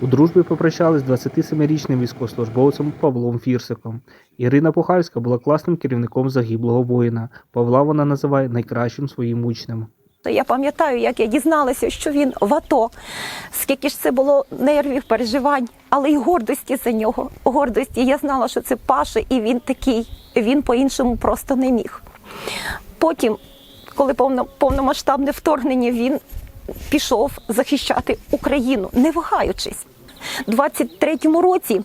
У дружбі попрощались з 27-річним військовослужбовцем Павлом Фірсиком. Ірина Пухальська була класним керівником загиблого воїна. Павла вона називає найкращим своїм учнем. Я пам'ятаю, як я дізналася, що він в АТО. Скільки ж це було нервів, переживань, але й гордості за нього. Гордості. Я знала, що це Паша, і він такий. Він по-іншому просто не міг. Потім, коли повно, повномасштабне вторгнення, він пішов захищати Україну, не вагаючись. У 23-му році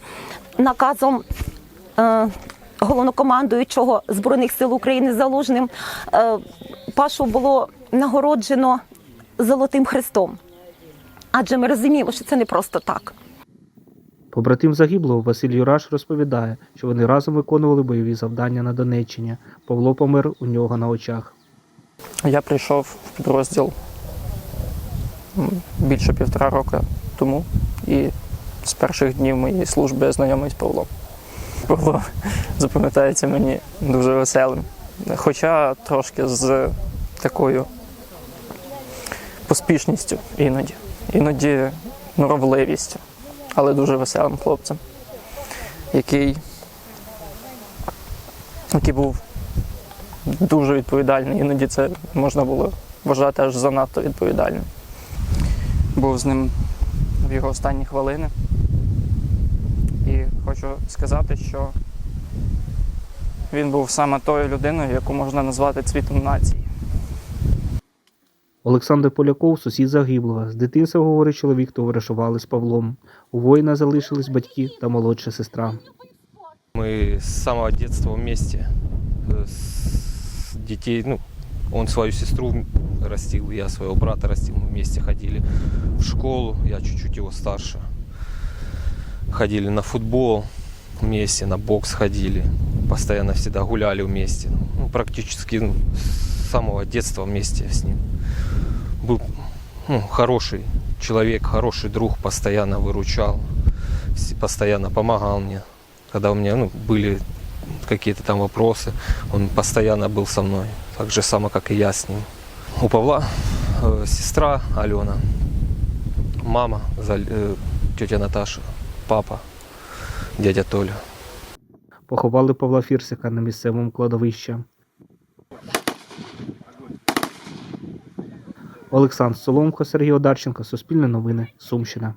наказом е, головнокомандуючого Збройних сил України Залужним е, Пашу було нагороджено Золотим Хрестом. Адже ми розуміємо, що це не просто так. Побратим загиблого Василь Юраш розповідає, що вони разом виконували бойові завдання на Донеччині. Павло помер у нього на очах. Я прийшов в підрозділ більше півтора року тому і з перших днів моєї служби знайомий з Павлом. Павло запам'ятається мені дуже веселим. Хоча трошки з такою поспішністю іноді, іноді норовливістю, але дуже веселим хлопцем, який, який був дуже відповідальний. Іноді це можна було вважати аж занадто відповідальним. Був з ним в його останні хвилини. І хочу сказати, що він був саме тою людиною, яку можна назвати цвітом нації. Олександр Поляков, сусід загиблого. З дитинства, говорить чоловік, товаришували з Павлом. У воїна залишились батьки та молодша сестра. Мы с самого детства вместе. э, С детей, ну, он свою сестру растил, я своего брата растил. Мы вместе ходили в школу, я чуть-чуть его старше. Ходили на футбол вместе, на бокс ходили. Постоянно всегда гуляли вместе. Ну, практически ну, с самого детства вместе с ним. Был ну, хороший человек, хороший друг, постоянно выручал, постоянно помогал мне когда у меня ну, были какие-то там вопросы, он постоянно был со мной, так же само, как и я с ним. У Павла э, сестра Алена, мама, Заль- э, тетя Наташа, папа, дядя Толя. Поховали Павла Фірсика на місцевому кладовищі. Олександр Соломко, Сергій Одарченко, Суспільне новини, Сумщина.